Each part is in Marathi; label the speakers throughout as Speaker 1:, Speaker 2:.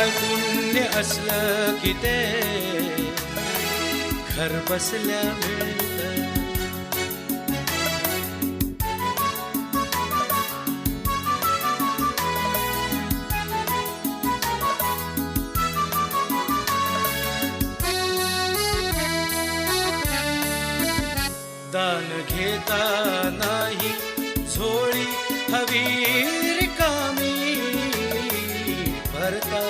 Speaker 1: काय पुण्य असलं की ते घर बसल्या मिळत. दान घेता नाही झोळी हवी रिकामी. भरता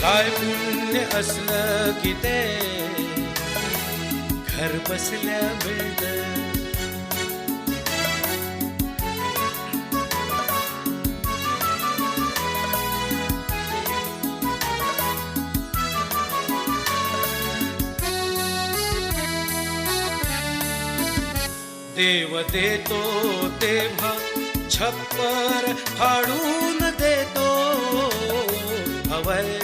Speaker 1: काय पुण्य असलं की ते घर बसल्या मिळत देव देतो तेव्हा छप्पर फाडून देतो. हवय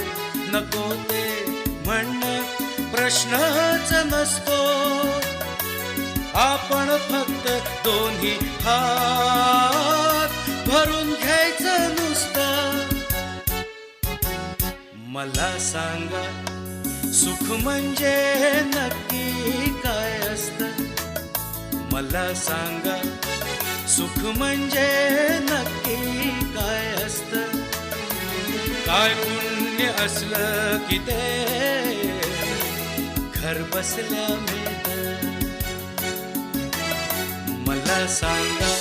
Speaker 1: नको ते म्हणणं प्रश्नच नसतो. आपण फक्त दोन्ही हात भरून घ्यायचं नुसतं. मला सांगा सुख म्हणजे नक्की काय असतं? मला सांगा सुख म्हणजे नक्की असलं की ते घर बसल्या मिळत मला सांगा